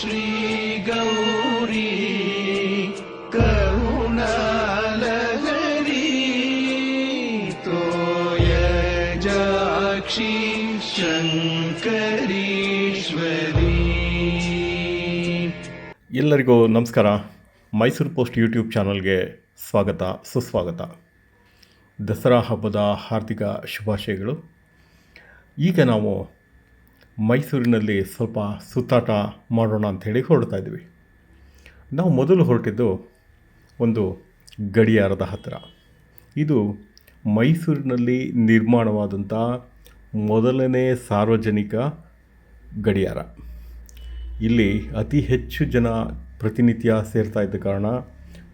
श्रीगौरी करुणालहरी तोयजाक्षी शङ्करीश्वरी ಎಲ್ಲರಿಗೂ ನಮಸ್ಕಾರ Mysuru post YouTube ಚಾನಲ್ಗೆ ಸ್ವಾಗತ ಸುಸ್ವಾಗತ ದಸರಾ ಹಬ್ಬದ ಹಾರ್ದಿಕ ಶುಭಾಶಯಗಳು ಈಗ ನಾವು ಮೈಸೂರಿನಲ್ಲಿ ಸ್ವಲ್ಪ ಸುತ್ತಾಟ ಮಾಡೋಣ ಅಂಥೇಳಿ ಹೊರಡ್ತಾ ಇದ್ವಿ. ನಾವು ಮೊದಲು ಹೊರಟಿದ್ದು ಒಂದು ಗಡಿಯಾರದ ಹತ್ತಿರ. ಇದು ಮೈಸೂರಿನಲ್ಲಿ ನಿರ್ಮಾಣವಾದಂಥ ಮೊದಲನೇ ಸಾರ್ವಜನಿಕ ಗಡಿಯಾರ. ಇಲ್ಲಿ ಅತಿ ಹೆಚ್ಚು ಜನ ಪ್ರತಿನಿತ್ಯ ಸೇರ್ತಾ ಇದ್ದ ಕಾರಣ,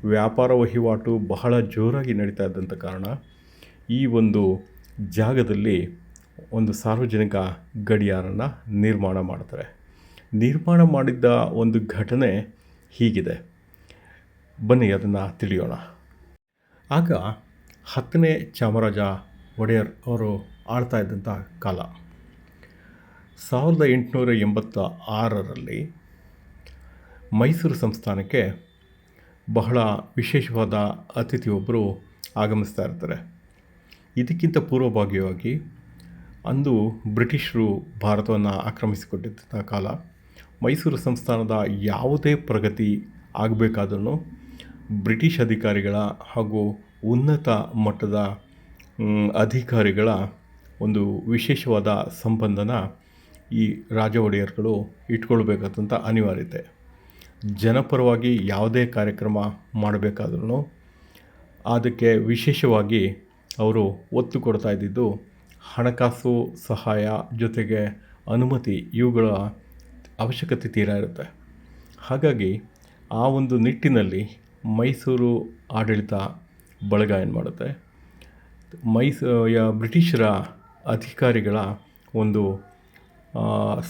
ವ್ಯಾಪಾರ ವಹಿವಾಟು ಬಹಳ ಜೋರಾಗಿ ನಡೀತಾ ಇದ್ದಂಥ ಕಾರಣ ಈ ಒಂದು ಜಾಗದಲ್ಲಿ ಒಂದು ಸಾರ್ವಜನಿಕ ಗಡಿಯಾರನ್ನು ನಿರ್ಮಾಣ ಮಾಡ್ತಾರೆ. ನಿರ್ಮಾಣ ಮಾಡಿದ್ದ ಒಂದು ಘಟನೆ ಹೀಗಿದೆ. ಬನ್ನಿ ಅದನ್ನು ತಿಳಿಯೋಣ. ಆಗ ಹತ್ತನೇ ಚಾಮರಾಜ ಒಡೆಯರ್ ಅವರು ಆಳ್ತಾ ಇದ್ದಂಥ ಕಾಲ. ಸಾವಿರದ ಎಂಟುನೂರ ಎಂಬತ್ತ ಆರರಲ್ಲಿ ಮೈಸೂರು ಸಂಸ್ಥಾನಕ್ಕೆ ಬಹಳ ವಿಶೇಷವಾದ ಅತಿಥಿಯೊಬ್ಬರು ಆಗಮಿಸ್ತಾ ಇರ್ತಾರೆ. ಇದಕ್ಕಿಂತ ಪೂರ್ವಭಾವಿಯಾಗಿ ಅಂದು ಬ್ರಿಟಿಷರು ಭಾರತವನ್ನು ಆಕ್ರಮಿಸಿಕೊಂಡಿದ್ದ ಕಾಲ, ಮೈಸೂರು ಸಂಸ್ಥಾನದ ಯಾವುದೇ ಪ್ರಗತಿ ಆಗಬೇಕಾದ್ರೂ ಬ್ರಿಟಿಷ್ ಅಧಿಕಾರಿಗಳ ಹಾಗೂ ಉನ್ನತ ಮಟ್ಟದ ಅಧಿಕಾರಿಗಳ ಒಂದು ವಿಶೇಷವಾದ ಸಂಬಂಧನ ಈ ರಾಜ ಒಡೆಯರ್ಗಳು ಇಟ್ಕೊಳ್ಬೇಕಾದಂಥ ಅನಿವಾರ್ಯತೆ. ಜನಪರವಾಗಿ ಯಾವುದೇ ಕಾರ್ಯಕ್ರಮ ಮಾಡಬೇಕಾದ್ರೂ ಅದಕ್ಕೆ ವಿಶೇಷವಾಗಿ ಅವರು ಒತ್ತು ಕೊಡ್ತಾ ಇದ್ದಿದ್ದು ಹಣಕಾಸು ಸಹಾಯ ಜೊತೆಗೆ ಅನುಮತಿ, ಇವುಗಳ ಅವಶ್ಯಕತೆ ತೀರಾ ಇರುತ್ತೆ. ಹಾಗಾಗಿ ಆ ಒಂದು ನಿಟ್ಟಿನಲ್ಲಿ ಮೈಸೂರು ಆಡಳಿತ ಬಳಗ ಏನು ಮಾಡುತ್ತೆ? ಮೈಸೂ ಬ್ರಿಟಿಷರ ಅಧಿಕಾರಿಗಳ ಒಂದು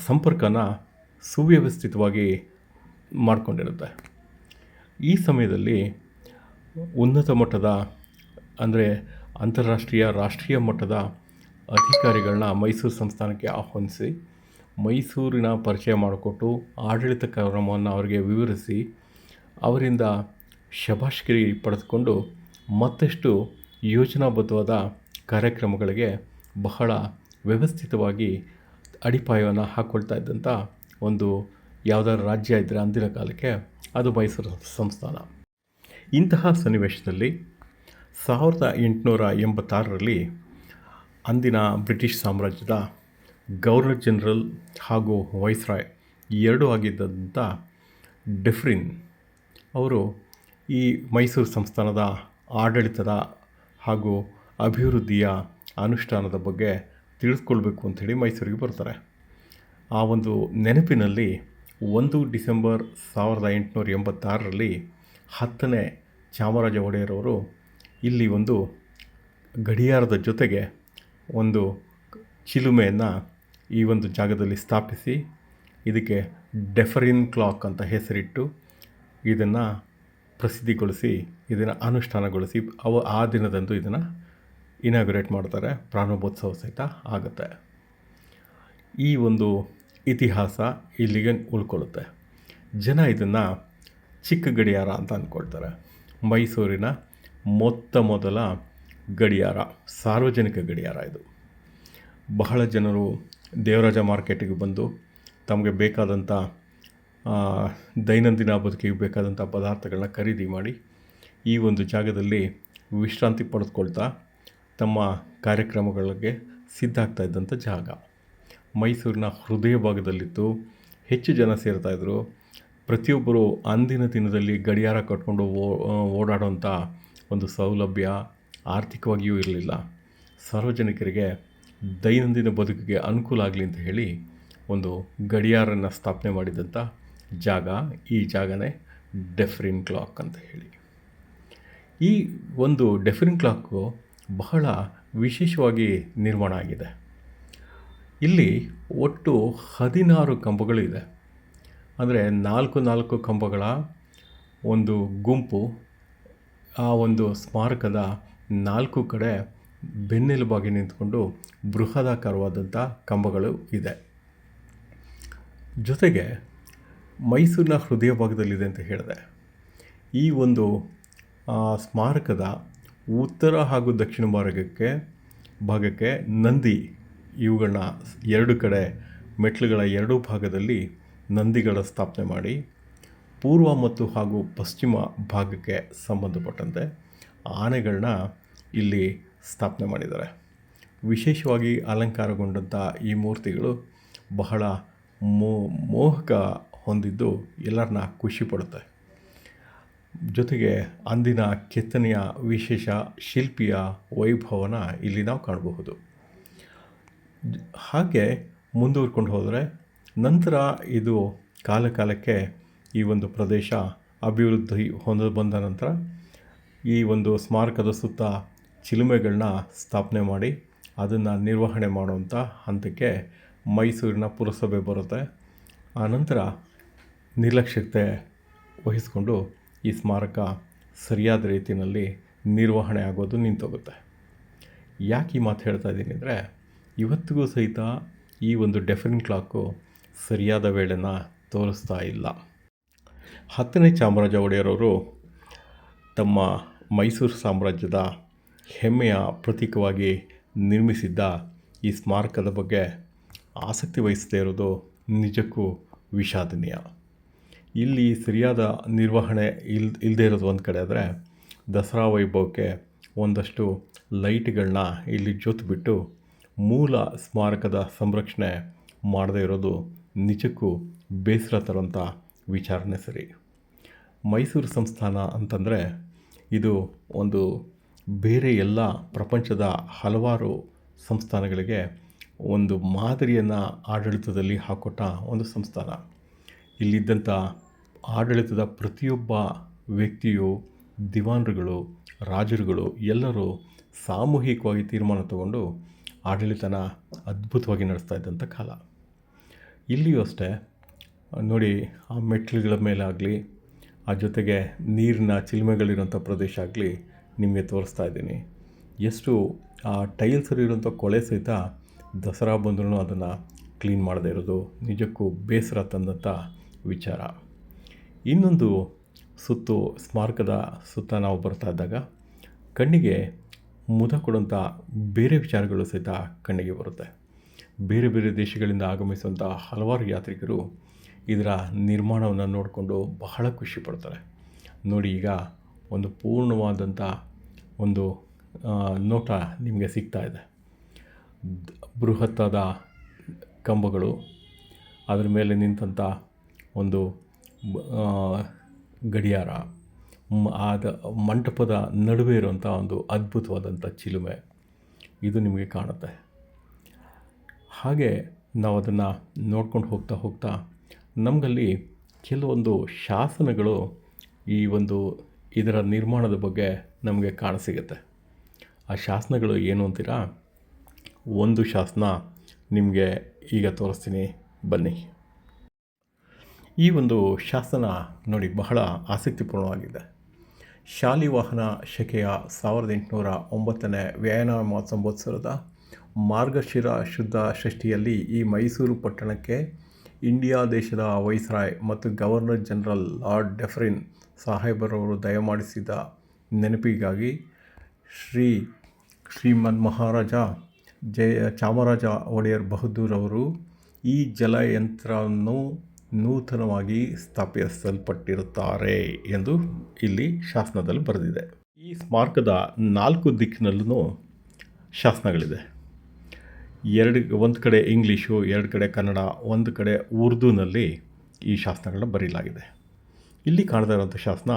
ಸಂಪರ್ಕನ ಸುವ್ಯವಸ್ಥಿತವಾಗಿ ಮಾಡಿಕೊಂಡಿರುತ್ತೆ. ಈ ಸಮಯದಲ್ಲಿ ಉನ್ನತ ಮಟ್ಟದ, ಅಂದರೆ ಅಂತಾರಾಷ್ಟ್ರೀಯ, ರಾಷ್ಟ್ರೀಯ ಮಟ್ಟದ ಅಧಿಕಾರಿಗಳನ್ನ ಮೈಸೂರು ಸಂಸ್ಥಾನಕ್ಕೆ ಆಹ್ವಾನಿಸಿ, ಮೈಸೂರಿನ ಪರಿಚಯ ಮಾಡಿಕೊಟ್ಟು ಆಡಳಿತ ಕ್ರಮವನ್ನು ಅವರಿಗೆ ವಿವರಿಸಿ, ಅವರಿಂದ ಶಭಾಷ್ಕರಿ ಪಡೆದುಕೊಂಡು ಮತ್ತಷ್ಟು ಯೋಜನಾಬದ್ಧವಾದ ಕಾರ್ಯಕ್ರಮಗಳಿಗೆ ಬಹಳ ವ್ಯವಸ್ಥಿತವಾಗಿ ಅಡಿಪಾಯವನ್ನು ಹಾಕ್ಕೊಳ್ತಾ ಇದ್ದಂಥ ಒಂದು ಯಾವುದಾದ್ರು ರಾಜ್ಯ ಇದ್ದರೆ ಅಂದಿನ ಕಾಲಕ್ಕೆ ಅದು ಮೈಸೂರು ಸಂಸ್ಥಾನ. ಇಂತಹ ಸನ್ನಿವೇಶದಲ್ಲಿ ಸಾವಿರದ ಎಂಟುನೂರ ಎಂಬತ್ತಾರರಲ್ಲಿ ಅಂದಿನ ಬ್ರಿಟಿಷ್ ಸಾಮ್ರಾಜ್ಯದ ಗವರ್ನರ್ ಜನರಲ್ ಹಾಗೂ ವೈಸ್ರಾಯ್ ಎರಡೂ ಆಗಿದ್ದಂಥ ಡೆಫ್ರಿನ್ ಅವರು ಈ ಮೈಸೂರು ಸಂಸ್ಥಾನದ ಆಡಳಿತದ ಹಾಗೂ ಅಭಿವೃದ್ಧಿಯ ಅನುಷ್ಠಾನದ ಬಗ್ಗೆ ತಿಳಿಸ್ಕೊಳ್ಬೇಕು ಅಂಥೇಳಿ ಮೈಸೂರಿಗೆ ಬರ್ತಾರೆ. ಆ ಒಂದು ನೆನಪಿನಲ್ಲಿ ಒಂದು ಡಿಸೆಂಬರ್ ಸಾವಿರದ ಎಂಟುನೂರ ಎಂಬತ್ತಾರರಲ್ಲಿ ಹತ್ತನೇ ಚಾಮರಾಜ ಒಡೆಯರವರು ಇಲ್ಲಿ ಒಂದು ಗಡಿಯಾರದ ಜೊತೆಗೆ ಒಂದು ಚಿಲುಮೆಯನ್ನು ಈ ಒಂದು ಜಾಗದಲ್ಲಿ ಸ್ಥಾಪಿಸಿ, ಇದಕ್ಕೆ ಡೆಫರಿನ್ ಕ್ಲಾಕ್ ಅಂತ ಹೆಸರಿಟ್ಟು ಇದನ್ನು ಪ್ರಸಿದ್ಧಿಗೊಳಿಸಿ, ಇದನ್ನು ಅನುಷ್ಠಾನಗೊಳಿಸಿ ಅವ ಆ ದಿನದಂದು ಇದನ್ನು ಇನಾಗ್ರೇಟ್ ಮಾಡ್ತಾರೆ. ಪ್ರಾಣೋತ್ಸವ ಸಹಿತ ಆಗುತ್ತೆ. ಈ ಒಂದು ಇತಿಹಾಸ ಇಲ್ಲಿಗೆ ಉಳ್ಕೊಳ್ಳುತ್ತೆ. ಜನ ಇದನ್ನು ಚಿಕ್ಕ ಗಡಿಯಾರ ಅಂತ ಅಂದ್ಕೊಳ್ತಾರೆ. ಮೈಸೂರಿನ ಮೊತ್ತ ಮೊದಲ ಗಡಿಯಾರ, ಸಾರ್ವಜನಿಕ ಗಡಿಯಾರ ಇದು. ಬಹಳ ಜನರು ದೇವರಾಜ ಮಾರ್ಕೆಟಿಗೆ ಬಂದು ತಮಗೆ ಬೇಕಾದಂಥ ದೈನಂದಿನ ಬದುಕಿಗೆ ಬೇಕಾದಂಥ ಪದಾರ್ಥಗಳನ್ನ ಖರೀದಿ ಮಾಡಿ ಈ ಒಂದು ಜಾಗದಲ್ಲಿ ವಿಶ್ರಾಂತಿ ಪಡೆದುಕೊಳ್ತಾ ತಮ್ಮ ಕಾರ್ಯಕ್ರಮಗಳಿಗೆ ಸಿದ್ಧ ಆಗ್ತಾ ಇದ್ದಂಥ ಜಾಗ. ಮೈಸೂರಿನ ಹೃದಯ ಭಾಗದಲ್ಲಿತ್ತು. ಹೆಚ್ಚು ಜನ ಸೇರ್ತಾಯಿದ್ರು ಪ್ರತಿಯೊಬ್ಬರು ಅಂದಿನ ದಿನದಲ್ಲಿ ಗಡಿಯಾರ ಕಟ್ಕೊಂಡು ಓ ಓಡಾಡೋಂಥ ಒಂದು ಸೌಲಭ್ಯ ಆರ್ಥಿಕವಾಗಿಯೂ ಇರಲಿಲ್ಲ. ಸಾರ್ವಜನಿಕರಿಗೆ ದೈನಂದಿನ ಬದುಕಿಗೆ ಅನುಕೂಲ ಆಗಲಿ ಅಂತ ಹೇಳಿ ಒಂದು ಗಡಿಯಾರನ್ನು ಸ್ಥಾಪನೆ ಮಾಡಿದಂಥ ಜಾಗ, ಈ ಜಾಗನೇ ಡೆಫ್ರಿನ್ ಕ್ಲಾಕ್ ಅಂತ ಹೇಳಿ. ಈ ಒಂದು ಡೆಫ್ರಿನ್ ಕ್ಲಾಕು ಬಹಳ ವಿಶೇಷವಾಗಿ ನಿರ್ಮಾಣ ಆಗಿದೆ. ಇಲ್ಲಿ ಒಟ್ಟು ಹದಿನಾರು ಕಂಬಗಳಿದೆ ಅಂದರೆ ನಾಲ್ಕು ನಾಲ್ಕು ಕಂಬಗಳ ಒಂದು ಗುಂಪು, ಆ ಒಂದು ಸ್ಮಾರಕದ ನಾಲ್ಕು ಕಡೆ ಬೆನ್ನೆಲುಬಾಗಿ ನಿಂತ್ಕೊಂಡು ಬೃಹದಾಕಾರವಾದಂಥ ಕಂಬಗಳು ಇದೆ. ಜೊತೆಗೆ ಮೈಸೂರಿನ ಹೃದಯ ಭಾಗದಲ್ಲಿದೆ ಅಂತ ಹೇಳಿದೆ. ಈ ಒಂದು ಸ್ಮಾರಕದ ಉತ್ತರ ಹಾಗೂ ದಕ್ಷಿಣ ಭಾಗಕ್ಕೆ ಭಾಗಕ್ಕೆ ನಂದಿ ಇವುಗಳನ್ನ ಎರಡು ಕಡೆ ಮೆಟ್ಲುಗಳ ಎರಡೂ ಭಾಗದಲ್ಲಿ ನಂದಿಗಳ ಸ್ಥಾಪನೆ ಮಾಡಿ, ಪೂರ್ವ ಮತ್ತು ಹಾಗೂ ಪಶ್ಚಿಮ ಭಾಗಕ್ಕೆ ಸಂಬಂಧಪಟ್ಟಂತೆ ಆನೆಗಳನ್ನ ಇಲ್ಲಿ ಸ್ಥಾಪನೆ ಮಾಡಿದ್ದಾರೆ. ವಿಶೇಷವಾಗಿ ಅಲಂಕಾರಗೊಂಡಂಥ ಈ ಮೂರ್ತಿಗಳು ಬಹಳ ಮೋ, ಮೋಹಕ ಹೊಂದಿದ್ದು ಎಲ್ಲರನ್ನ ಖುಷಿ ಪಡುತ್ತೆ. ಜೊತೆಗೆ ಅಂದಿನ ಕೆತ್ತನೆಯ ವಿಶೇಷ ಶಿಲ್ಪಿಯ ವೈಭವನ ಇಲ್ಲಿ ನಾವು ಕಾಣಬಹುದು. ಹಾಗೆ ಮುಂದುವರ್ಕೊಂಡು ಹೋದರೆ ನಂತರ ಇದು ಕಾಲಕಾಲಕ್ಕೆ ಈ ಒಂದು ಪ್ರದೇಶ ಅಭಿವೃದ್ಧಿ ಹೊಂದ ಬಂದ ನಂತರ ಈ ಒಂದು ಸ್ಮಾರಕದ ಸುತ್ತ ಚಿಲುಮೆಗಳನ್ನ ಸ್ಥಾಪನೆ ಮಾಡಿ ಅದನ್ನು ನಿರ್ವಹಣೆ ಮಾಡುವಂಥ ಹಂತಕ್ಕೆ ಮೈಸೂರಿನ ಪುರಸಭೆ ಬರುತ್ತೆ. ಆನಂತರ ನಿರ್ಲಕ್ಷ್ಯತೆ ವಹಿಸಿಕೊಂಡು ಈ ಸ್ಮಾರಕ ಸರಿಯಾದ ರೀತಿಯಲ್ಲಿ ನಿರ್ವಹಣೆ ಆಗೋದು ನಿಂತೋಗುತ್ತೆ. ಯಾಕೆ ಈ ಮಾತು ಹೇಳ್ತಾ ಇದ್ದೀನಿ ಅಂದರೆ, ಇವತ್ತಿಗೂ ಸಹಿತ ಈ ಒಂದು ಡೆಫರಿನ್ ಕ್ಲಾಕು ಸರಿಯಾದ ವೇಳೆನ ತೋರಿಸ್ತಾ ಇಲ್ಲ. ಹತ್ತನೇ ಚಾಮರಾಜ ಒಡೆಯರವರು ತಮ್ಮ ಮೈಸೂರು ಸಾಮ್ರಾಜ್ಯದ ಹೆಮ್ಮೆಯ ಪ್ರತೀಕವಾಗಿ ನಿರ್ಮಿಸಿದ್ದ ಈ ಸ್ಮಾರಕದ ಬಗ್ಗೆ ಆಸಕ್ತಿ ವಹಿಸದೇ ಇರೋದು ನಿಜಕ್ಕೂ ವಿಷಾದನೀಯ. ಇಲ್ಲಿ ಸರಿಯಾದ ನಿರ್ವಹಣೆ ಇಲ್ ಇಲ್ಲದೇ ಇರೋದು ಒಂದು ಕಡೆ ಆದರೆ ದಸರಾ ವೈಭವಕ್ಕೆ ಒಂದಷ್ಟು ಲೈಟ್ಗಳನ್ನ ಇಲ್ಲಿ ಜೊತೆಬಿಟ್ಟು ಮೂಲ ಸ್ಮಾರಕದ ಸಂರಕ್ಷಣೆ ಮಾಡದೇ ಇರೋದು ನಿಜಕ್ಕೂ ಬೇಸರ ತರುವಂಥ ವಿಚಾರಣೆ ಸರಿ. ಮೈಸೂರು ಸಂಸ್ಥಾನ ಅಂತಂದರೆ ಇದು ಒಂದು ಬೇರೆ ಎಲ್ಲ ಪ್ರಪಂಚದ ಹಲವಾರು ಸಂಸ್ಥಾನಗಳಿಗೆ ಒಂದು ಮಾದರಿಯನ್ನು ಆಡಳಿತದಲ್ಲಿ ಹಾಕೊಟ್ಟ ಒಂದು ಸಂಸ್ಥಾನ. ಇಲ್ಲಿದ್ದಂಥ ಆಡಳಿತದ ಪ್ರತಿಯೊಬ್ಬ ವ್ಯಕ್ತಿಯು, ದಿವಾನ್ರುಗಳು, ರಾಜರುಗಳು ಎಲ್ಲರೂ ಸಾಮೂಹಿಕವಾಗಿ ತೀರ್ಮಾನ ತಗೊಂಡು ಆಡಳಿತನ ಅದ್ಭುತವಾಗಿ ನಡೆಸ್ತಾ ಇದ್ದಂಥ ಕಾಲ. ಇಲ್ಲಿಯೂ ಅಷ್ಟೇ, ನೋಡಿ ಆ ಮೆಟ್ಲುಗಳ ಮೇಲಾಗಲಿ, ಆ ಜೊತೆಗೆ ನೀರಿನ ಚಿಲುಮೆಗಳಿರೋಂಥ ಪ್ರದೇಶ ಆಗಲಿ ನಿಮಗೆ ತೋರಿಸ್ತಾ ಇದ್ದೀನಿ. ಎಷ್ಟು, ಆ ಟೈಲ್ಸ್ ಇರುವಂಥ ಕೊಳೆ ಸಹಿತ ದಸರಾ ಬಂದ್ರೂ ಅದನ್ನು ಕ್ಲೀನ್ ಮಾಡದೇ ಇರೋದು ನಿಜಕ್ಕೂ ಬೇಸರ ತಂದಂಥ ವಿಚಾರ. ಇನ್ನೊಂದು ಸುತ್ತು, ಸ್ಮಾರಕದ ಸುತ್ತ ನಾವು ಬರ್ತಾ ಇದ್ದಾಗ ಕಣ್ಣಿಗೆ ಮುದ ಕೊಡುವಂಥ ಬೇರೆ ವಿಚಾರಗಳು ಸಹಿತ ಕಣ್ಣಿಗೆ ಬರುತ್ತೆ. ಬೇರೆ ಬೇರೆ ದೇಶಗಳಿಂದ ಆಗಮಿಸುವಂಥ ಹಲವಾರು ಯಾತ್ರಿಕರು ಇದರ ನಿರ್ಮಾಣವನ್ನು ನೋಡಿಕೊಂಡು ಬಹಳ ಖುಷಿ ಪಡ್ತಾರೆ. ನೋಡಿ ಈಗ ಒಂದು ಪೂರ್ಣವಾದಂಥ ಒಂದು ನೋಟ ನಿಮಗೆ ಸಿಗ್ತಾ ಇದೆ. ಬೃಹತ್ತಾದ ಕಂಬಗಳು, ಅದರ ಮೇಲೆ ನಿಂತಂಥ ಒಂದು ಗಡಿಯಾರ ಆದ ಮಂಟಪದ ನಡುವೆ ಇರುವಂಥ ಒಂದು ಅದ್ಭುತವಾದಂಥ ಚಿಲುಮೆ ಇದು ನಿಮಗೆ ಕಾಣುತ್ತೆ. ಹಾಗೆ ನಾವು ಅದನ್ನು ನೋಡ್ಕೊಂಡು ಹೋಗ್ತಾ ಹೋಗ್ತಾ ನಮಗಲ್ಲಿ ಕೆಲವೊಂದು ಶಾಸನಗಳು ಈ ಒಂದು ಇದರ ನಿರ್ಮಾಣದ ಬಗ್ಗೆ ನಮಗೆ ಕಾಣಸಿಗುತ್ತೆ. ಆ ಶಾಸನಗಳು ಏನು ಅಂತೀರಾ? ಒಂದು ಶಾಸನ ನಿಮಗೆ ಈಗ ತೋರಿಸ್ತೀನಿ. ಬನ್ನಿ. ಈ ಒಂದು ಶಾಸನ ನೋಡಿ ಬಹಳ ಆಸಕ್ತಿಪೂರ್ಣವಾಗಿದೆ. ಶಾಲಿವಾಹನ ಶಕೆಯ ಸಾವಿರದ ಎಂಟುನೂರ ಒಂಬತ್ತನೇ ವ್ಯಾಯಾಮ ಸಂವತ್ಸರದ ಮಾರ್ಗಶಿರ ಶುದ್ಧ ಸೃಷ್ಟಿಯಲ್ಲಿ ಈ ಮೈಸೂರು ಪಟ್ಟಣಕ್ಕೆ ಇಂಡಿಯಾ ದೇಶದ ವೈಸ್ರಾಯ್ ಮತ್ತು ಗವರ್ನರ್ ಜನರಲ್ ಲಾರ್ಡ್ ಡೆಫ್ರಿನ್ ಸಾಹೇಬರವರು ದಯಮಾಡಿಸಿದ ನೆನಪಿಗಾಗಿ ಶ್ರೀ ಶ್ರೀಮನ್ ಮಹಾರಾಜ ಜಯ ಚಾಮರಾಜ ಒಡೆಯರ್ ಬಹದ್ದೂರ್ ಅವರು ಈ ಜಲಯಂತ್ರವನ್ನು ನೂತನವಾಗಿ ಸ್ಥಾಪಿಸಲ್ಪಟ್ಟಿರುತ್ತಾರೆ ಎಂದು ಇಲ್ಲಿ ಶಾಸನದಲ್ಲಿ ಬರೆದಿದೆ. ಈ ಸ್ಮಾರಕದ ನಾಲ್ಕು ದಿಕ್ಕಿನಲ್ಲೂ ಶಾಸನಗಳಿದೆ. ಎರಡು, ಒಂದು ಕಡೆ ಇಂಗ್ಲೀಷು ಎರಡು ಕಡೆ ಕನ್ನಡ, ಒಂದು ಕಡೆ ಉರ್ದುನಲ್ಲಿ ಈ ಶಾಸನಗಳನ್ನ ಬರೆಯಲಾಗಿದೆ ಇಲ್ಲಿ ಕಾಣ್ತಾ ಇರೋಂಥ ಶಾಸನ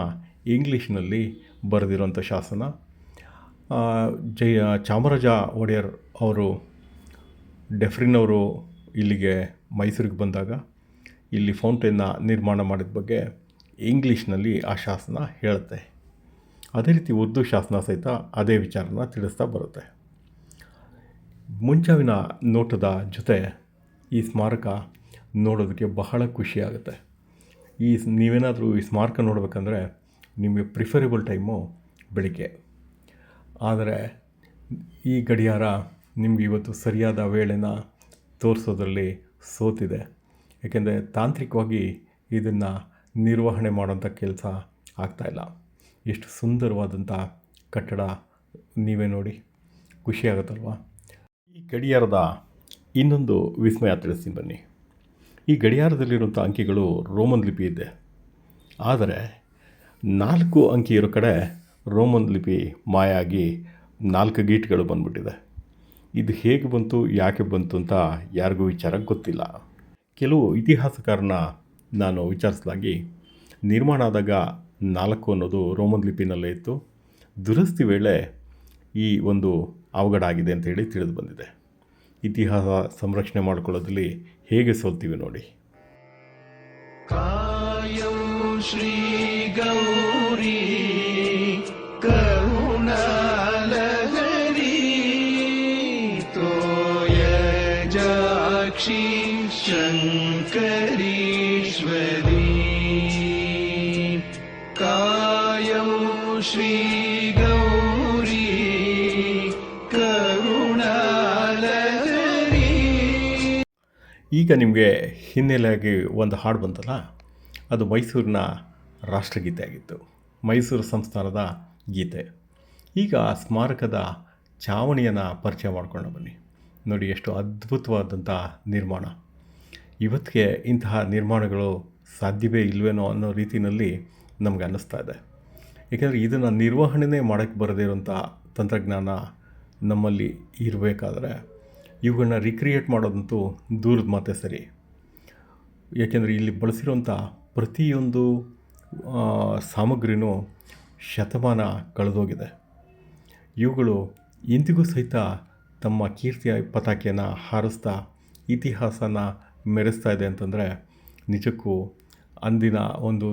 ಇಂಗ್ಲೀಷ್ನಲ್ಲಿ ಬರೆದಿರೋಂಥ ಶಾಸನ ಜಯ, ಚಾಮರಾಜ ಒಡೆಯರ್ ಅವರು, ಡೆಫ್ರಿನ್ ಅವರು ಇಲ್ಲಿಗೆ ಮೈಸೂರಿಗೆ ಬಂದಾಗ ಇಲ್ಲಿ ಫೌಂಟೇನ್ನ ನಿರ್ಮಾಣ ಮಾಡಿದ ಬಗ್ಗೆ ಇಂಗ್ಲೀಷ್ನಲ್ಲಿ ಆ ಶಾಸನ ಹೇಳುತ್ತೆ. ಅದೇ ರೀತಿ ಉರ್ದು ಶಾಸನ ಸಹಿತ ಅದೇ ವಿಚಾರನ ತಿಳಿಸ್ತಾ ಬರುತ್ತೆ. ಮುಂಜಾವಿನ ನೋಟದ ಜೊತೆ ಈ ಸ್ಮಾರಕ ನೋಡೋದಕ್ಕೆ ಬಹಳ ಖುಷಿಯಾಗುತ್ತೆ. ಈ ನೀವೇನಾದರೂ ಈ ಸ್ಮಾರಕ ನೋಡಬೇಕಂದ್ರೆ ನಿಮಗೆ ಪ್ರಿಫರೇಬಲ್ ಟೈಮು ಬೆಳಿಗ್ಗೆ. ಆದರೆ ಈ ಗಡಿಯಾರ ನಿಮಗೆ ಇವತ್ತು ಸರಿಯಾದ ವೇಳೆನ ತೋರಿಸೋದ್ರಲ್ಲಿ ಸೋತಿದೆ. ಏಕೆಂದರೆ ತಾಂತ್ರಿಕವಾಗಿ ಇದನ್ನು ನಿರ್ವಹಣೆ ಮಾಡೋಂಥ ಕೆಲಸ ಆಗ್ತಾಯಿಲ್ಲ ಎಷ್ಟು ಸುಂದರವಾದಂಥ ಕಟ್ಟಡ ನೀವೇ ನೋಡಿ. ಖುಷಿಯಾಗುತ್ತಲ್ವ ಈ ಗಡಿಯಾರದ ಇನ್ನೊಂದು ವಿಸ್ಮಯ ತಿಳಿಸ್ತೀನಿ ಬನ್ನಿ. ಈ ಗಡಿಯಾರದಲ್ಲಿರುವಂಥ ಅಂಕಿಗಳು ರೋಮನ್ ಲಿಪಿ ಇದೆ. ಆದರೆ ನಾಲ್ಕು ಅಂಕಿ ಇರೋ ಕಡೆ ರೋಮನ್ ಲಿಪಿ ಮಾಯಾಗಿ ನಾಲ್ಕು ಗೀಟ್ಗಳು ಬಂದ್ಬಿಟ್ಟಿದೆ. ಇದು ಹೇಗೆ ಬಂತು, ಯಾಕೆ ಬಂತು ಅಂತ ಯಾರಿಗೂ ವಿಚಾರ ಗೊತ್ತಿಲ್ಲ. ಕೆಲವು ಇತಿಹಾಸಕಾರನ ನಾನು ವಿಚಾರಿಸಲಾಗಿ ನಿರ್ಮಾಣ ಆದಾಗ ನಾಲ್ಕು ಅನ್ನೋದು ರೋಮನ್ ಲಿಪಿನಲ್ಲೇ ಇತ್ತು. ದುರಸ್ತಿ ವೇಳೆ ಈ ಒಂದು ಅವಘಡ ಆಗಿದೆ ಅಂತ ಹೇಳಿ ತಿಳಿದು ಬಂದಿದೆ ಇತಿಹಾಸ ಸಂರಕ್ಷಣೆ ಮಾಡ್ಕೊಳ್ಳೋದ್ರಲ್ಲಿ ಹೇಗೆ ಸೋಲ್ತೀವಿ ನೋಡಿ कायं श्रीगौरी करुणालहरी तोयजाक्षी शङ्करीश्वरी कायं श्रीगौरी ಈಗ ನಿಮಗೆ ಹಿನ್ನೆಲೆಯಾಗಿ ಒಂದು ಹಾಡು ಬಂತಲ್ಲ, ಅದು ಮೈಸೂರಿನ ರಾಷ್ಟ್ರಗೀತೆ ಆಗಿತ್ತು. ಮೈಸೂರು ಸಂಸ್ಥಾನದ ಗೀತೆ. ಈಗ ಸ್ಮಾರಕದ ಚಾವಣಿಯನ್ನು ಪರಿಚಯ ಮಾಡ್ಕೊಂಡು ಬನ್ನಿ. ನೋಡಿ ಎಷ್ಟು ಅದ್ಭುತವಾದಂಥ ನಿರ್ಮಾಣ. ಇವತ್ತಿಗೆ ಇಂತಹ ನಿರ್ಮಾಣಗಳು ಸಾಧ್ಯವೇ ಇಲ್ವೇನೋ ಅನ್ನೋ ರೀತಿಯಲ್ಲಿ ನಮಗೆ ಅನ್ನಿಸ್ತಾ ಇದೆ. ಏಕೆಂದರೆ ಇದನ್ನು ನಿರ್ವಹಣೆನೇ ಮಾಡೋಕ್ಕೆ ಬರದೇ ಇರೋಂಥ ತಂತ್ರಜ್ಞಾನ ನಮ್ಮಲ್ಲಿ ಇರಬೇಕಾದ್ರೆ ಇವುಗಳನ್ನ ರಿಕ್ರಿಯೇಟ್ ಮಾಡೋದಂತೂ ದೂರದ ಮಾತೆ ಸರಿ. ಏಕೆಂದರೆ ಇಲ್ಲಿ ಬಳಸಿರುವಂಥ ಪ್ರತಿಯೊಂದು ಸಾಮಗ್ರಿನೂ ಶತಮಾನ ಕಳೆದೋಗಿದೆ. ಇವುಗಳು ಇಂದಿಗೂ ಸಹಿತ ತಮ್ಮ ಕೀರ್ತಿಯ ಪತಾಕೆಯನ್ನು ಹಾರಿಸ್ತಾ, ಇತಿಹಾಸನ ಮೆರೆಸ್ತಾ ಇದೆ ಅಂತಂದರೆ ನಿಜಕ್ಕೂ ಅಂದಿನ ಒಂದು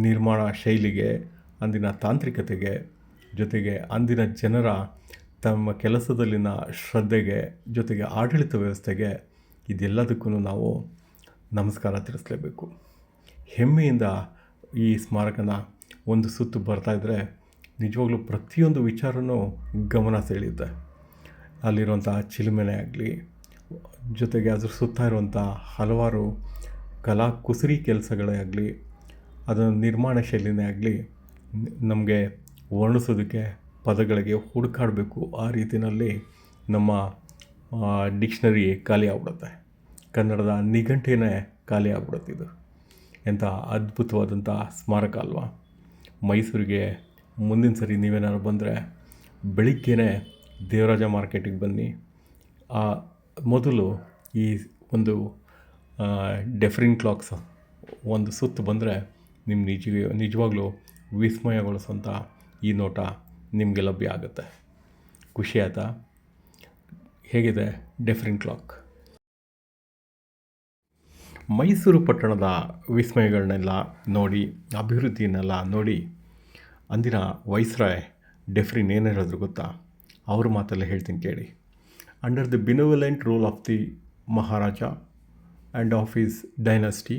ನಿರ್ಮಾಣ ಶೈಲಿಗೆ, ಅಂದಿನ ತಾಂತ್ರಿಕತೆಗೆ ಜೊತೆಗೆ ಅಂದಿನ ಜನರ ತಮ್ಮ ಕೆಲಸದಲ್ಲಿನ ಶ್ರದ್ಧೆಗೆ ಜೊತೆಗೆ ಆಡಳಿತ ವ್ಯವಸ್ಥೆಗೆ ಇದೆಲ್ಲದಕ್ಕೂ ನಾವು ನಮಸ್ಕಾರ ತಿಳಿಸ್ಲೇಬೇಕು. ಹೆಮ್ಮೆಯಿಂದ ಈ ಸ್ಮಾರಕನ ಒಂದು ಸುತ್ತು ಬರ್ತಾಯಿದ್ರೆ ನಿಜವಾಗ್ಲೂ ಪ್ರತಿಯೊಂದು ವಿಚಾರನೂ ಗಮನ ಸೆಳೆಯುತ್ತೆ. ಅಲ್ಲಿರುವಂಥ ಚಿಲುಮೆನೆ ಆಗಲಿ, ಜೊತೆಗೆ ಅದ್ರ ಸುತ್ತ ಇರುವಂಥ ಹಲವಾರು ಕಲಾ ಕುಸರಿ ಕೆಲಸಗಳೇ ಆಗಲಿ ಅದರ ನಿರ್ಮಾಣ ಶೈಲಿನೇ ಆಗಲಿ ನಮಗೆ ವರ್ಣಿಸೋದಕ್ಕೆ ಪದಗಳಿಗೆ ಹುಡುಕಾಡಬೇಕು ಆ ರೀತಿಯಲ್ಲಿ ನಮ್ಮ ಡಿಕ್ಷನರಿ ಖಾಲಿ ಆಗ್ಬಿಡುತ್ತೆ. ಕನ್ನಡದ ನಿಘಂಟಿನೇ ಖಾಲಿ ಆಗ್ಬಿಡುತ್ತೆ ಇದು. ಎಂಥ ಅದ್ಭುತವಾದಂಥ ಸ್ಮಾರಕ ಅಲ್ವಾ. ಮೈಸೂರಿಗೆ ಮುಂದಿನ ಸರಿ ನೀವೇನಾದ್ರು ಬಂದರೆ ಬೆಳಿಗ್ಗೆನೇ ದೇವರಾಜ ಮಾರ್ಕೆಟಿಗೆ ಬನ್ನಿ. ಆ, ಮೊದಲು ಈ ಒಂದು ಡೆಫ್ರಿನ್ ಕ್ಲಾಕ್ಸ್ ಒಂದು ಸುತ್ತು ಬಂದರೆ ನಿಮ್ಮ ನಿಜ, ನಿಜವಾಗ್ಲೂ ವಿಸ್ಮಯಗೊಳಿಸುವಂಥ ಈ ನೋಟ ನಿಮಗೆ ಲಭ್ಯ ಆಗುತ್ತೆ. ಖುಷಿ ಆಯ್ತಾ? ಹೇಗಿದೆ ಡೆಫ್ರಿನ್ ಕ್ಲಾಕ್? ಮೈಸೂರು ಪಟ್ಟಣದ ವಿಸ್ಮಯಗಳನ್ನೆಲ್ಲ ನೋಡಿ ಅಭಿವೃದ್ಧಿಯನ್ನೆಲ್ಲ ನೋಡಿ ಅಂದಿನ ವೈಸ್ರಾಯ್ ಡೆಫ್ರಿನ್ ಏನು ಹೇಳಿದ್ರು ಗೊತ್ತಾ? ಅವ್ರ ಮಾತೆಲ್ಲ ಹೇಳ್ತೀನಿ ಕೇಳಿ. Under the benevolent rule of the Maharaja and of his dynasty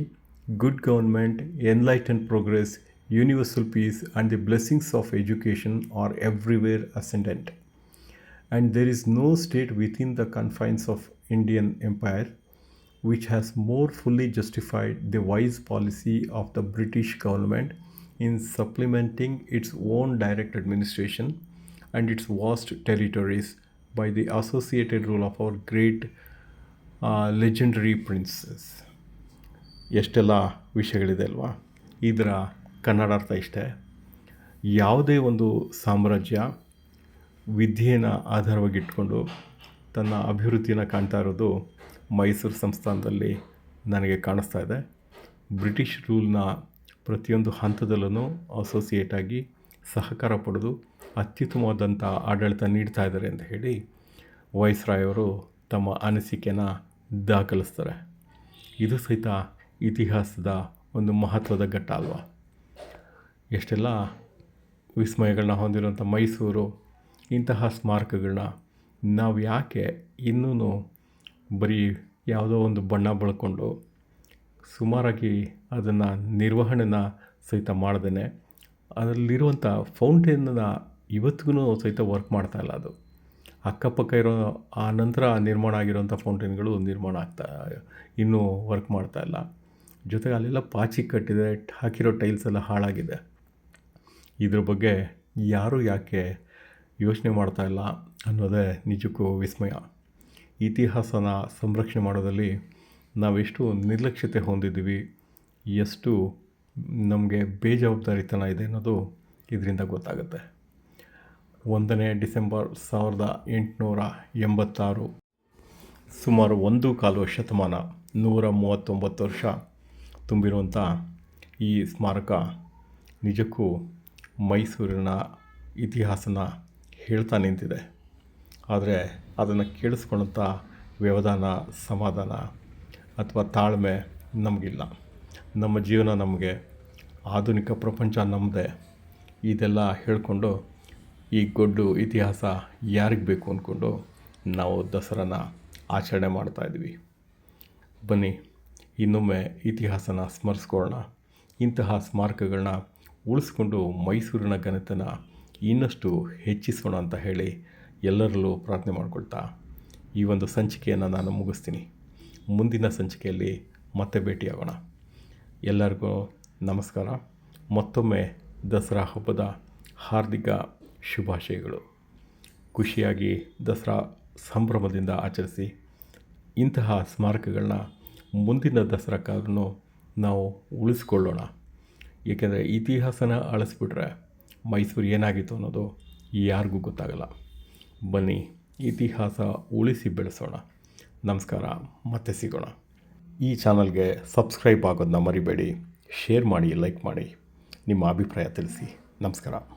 good government, enlightened progress, universal peace, and the blessings of education are everywhere ascendant. And there is no state within the confines of Indian Empire which has more fully justified the wise policy of the British government in supplementing its own direct administration and its vast territories by the associated rule of our great legendary princes ಎಷ್ಟೆಲ್ಲ ವಿಷಯಗಳಿದೆ ಅಲ್ವಾ ಇದರ ಕನ್ನಡಾರ್ಥ ಇಷ್ಟೇ. ಯಾವುದೇ ಒಂದು ಸಾಮ್ರಾಜ್ಯ ವಿದ್ಯೆಯನ್ನು ಆಧಾರವಾಗಿಟ್ಕೊಂಡು ತನ್ನ ಅಭಿವೃದ್ಧಿಯನ್ನು ಕಾಣ್ತಾ ಇರೋದು ಮೈಸೂರು ಸಂಸ್ಥಾನದಲ್ಲಿ ನನಗೆ ಕಾಣಿಸ್ತಾ ಇದೆ. ಬ್ರಿಟಿಷ್ ರೂಲ್ನ ಪ್ರತಿಯೊಂದು ಹಂತದಲ್ಲೂ ಅಸೋಸಿಯೇಟ್ ಆಗಿ ಸಹಕಾರ ಪಡೆದು ಅತ್ಯುತ್ತಮವಾದಂಥ ಆಡಳಿತ ನೀಡ್ತಾ ಇದ್ದಾರೆ ಅಂತ ಹೇಳಿ ವಯಸ್ರಾಯ್ ಅವರು ತಮ್ಮ ಅನಿಸಿಕೆನ ದಾಖಲಿಸ್ತಾರೆ. ಇದು ಸಹಿತ ಇತಿಹಾಸದ ಒಂದು ಮಹತ್ವದ ಘಟ್ಟ ಅಲ್ವಾ? ಎಷ್ಟೆಲ್ಲ ವಿಸ್ಮಯಗಳನ್ನ ಹೊಂದಿರುವಂಥ ಮೈಸೂರು, ಇಂತಹ ಸ್ಮಾರಕಗಳನ್ನ ನಾವು ಯಾಕೆ ಇನ್ನೂ ಬರೀ ಯಾವುದೋ ಒಂದು ಬಣ್ಣ ಬಳ್ಕೊಂಡು ಸುಮಾರಾಗಿ ಅದನ್ನು ನಿರ್ವಹಣೆನ ಸಹಿತ ಮಾಡ್ದೇ ಅದರಲ್ಲಿರುವಂಥ ಫೌಂಟೇನನ್ನ ಇವತ್ತಿಗೂ ಸಹಿತ ವರ್ಕ್ ಮಾಡ್ತಾ ಇಲ್ಲ ಅದು. ಅಕ್ಕಪಕ್ಕ ಇರೋ ಆ ನಂತರ ನಿರ್ಮಾಣ ಆಗಿರೋಂಥ ಫೌಂಟೇನ್ಗಳು ನಿರ್ಮಾಣ ಆಗ್ತಾ ಇನ್ನೂ ವರ್ಕ್ ಮಾಡ್ತಾ ಇಲ್ಲ. ಜೊತೆಗೆ ಅಲ್ಲೆಲ್ಲ ಪಾಚಿ ಕಟ್ಟಿದೆ, ಹಾಕಿರೋ ಟೈಲ್ಸ್ ಎಲ್ಲ ಹಾಳಾಗಿದೆ. ಇದ್ರ ಬಗ್ಗೆ ಯಾರೂ ಯಾಕೆ ಯೋಚನೆ ಮಾಡ್ತಾ ಇಲ್ಲ ಅನ್ನೋದೇ ನಿಜಕ್ಕೂ ವಿಸ್ಮಯ. ಇತಿಹಾಸನ ಸಂರಕ್ಷಣೆ ಮಾಡೋದಲ್ಲಿ ನಾವೆಷ್ಟು ನಿರ್ಲಕ್ಷ್ಯತೆ ಹೊಂದಿದ್ದೀವಿ, ಎಷ್ಟು ನಮಗೆ ಬೇಜವಾಬ್ದಾರಿತನ ಇದೆ ಅನ್ನೋದು ಇದರಿಂದ ಗೊತ್ತಾಗುತ್ತೆ. ಒಂದನೇ ಡಿಸೆಂಬರ್ ಸಾವಿರದ ಎಂಟುನೂರ ಎಂಬತ್ತಾರು, ಸುಮಾರು ಒಂದು ಕಾಲು ಶತಮಾನ, ನೂರ ಮೂವತ್ತೊಂಬತ್ತು ವರ್ಷ ತುಂಬಿರುವಂಥ ಈ ಸ್ಮಾರಕ ನಿಜಕ್ಕೂ ಮೈಸೂರಿನ ಇತಿಹಾಸನ ಹೇಳ್ತಾ ನಿಂತಿದೆ. ಆದರೆ ಅದನ್ನು ಕೇಳಿಸ್ಕೊಳ್ಳೋಂಥ ವ್ಯವಧಾನ, ಸಮಾಧಾನ ಅಥವಾ ತಾಳ್ಮೆ ನಮಗಿಲ್ಲ. ನಮ್ಮ ಜೀವನ ನಮಗೆ, ಆಧುನಿಕ ಪ್ರಪಂಚ ನಮ್ಮದೇ ಇದೆಲ್ಲ ಹೇಳಿಕೊಂಡು ಈ ಗೊಡ್ಡು ಇತಿಹಾಸ ಯಾರಿಗೆ ಬೇಕು ಅಂದ್ಕೊಂಡು ನಾವು ದಸರಾನ ಆಚರಣೆ ಮಾಡ್ತಾಯಿದ್ವಿ ಬನ್ನಿ, ಇನ್ನೊಮ್ಮೆ ಇತಿಹಾಸನ ಸ್ಮರಿಸ್ಕೊಳ್ಳೋಣ. ಇಂತಹ ಸ್ಮಾರಕಗಳನ್ನ ಉಳಿಸ್ಕೊಂಡು ಮೈಸೂರಿನ ಘನತೆನ ಇನ್ನಷ್ಟು ಹೆಚ್ಚಿಸೋಣ ಅಂತ ಹೇಳಿ ಎಲ್ಲರಲ್ಲೂ ಪ್ರಾರ್ಥನೆ ಮಾಡ್ಕೊಳ್ತಾ ಈ ಒಂದು ಸಂಚಿಕೆಯನ್ನು ನಾನು ಮುಗಿಸ್ತೀನಿ. ಮುಂದಿನ ಸಂಚಿಕೆಯಲ್ಲಿ ಮತ್ತೆ ಭೇಟಿಯಾಗೋಣ. ಎಲ್ಲರಿಗೂ ನಮಸ್ಕಾರ. ಮತ್ತೊಮ್ಮೆ ದಸರಾ ಹಬ್ಬದ ಹಾರ್ದಿಕ ಶುಭಾಶಯಗಳು. ಖುಷಿಯಾಗಿ ದಸರಾ ಸಂಭ್ರಮದಿಂದ ಆಚರಿಸಿ ಇಂತಹ ಸ್ಮಾರಕಗಳನ್ನ ಮುಂದಿನ ದಸರಾಕ್ಕಾದ್ರೂ ನಾವು ಉಳಿಸ್ಕೊಳ್ಳೋಣ. ಏಕೆಂದರೆ ಇತಿಹಾಸನ ಅಳಿಸ್ಬಿಟ್ರೆ ಮೈಸೂರು ಏನಾಗಿತ್ತು ಅನ್ನೋದು ಯಾರಿಗೂ ಗೊತ್ತಾಗಲ್ಲ. ಬನ್ನಿ ಇತಿಹಾಸ ಉಳಿಸಿ ಬೆಳೆಸೋಣ. ನಮಸ್ಕಾರ, ಮತ್ತೆ ಸಿಗೋಣ. ಈ ಚಾನಲ್ಗೆ ಸಬ್ಸ್ಕ್ರೈಬ್ ಆಗೋದನ್ನ ಮರಿಬೇಡಿ, ಶೇರ್ ಮಾಡಿ, ಲೈಕ್ ಮಾಡಿ, ನಿಮ್ಮ ಅಭಿಪ್ರಾಯ ತಿಳಿಸಿ. ನಮಸ್ಕಾರ.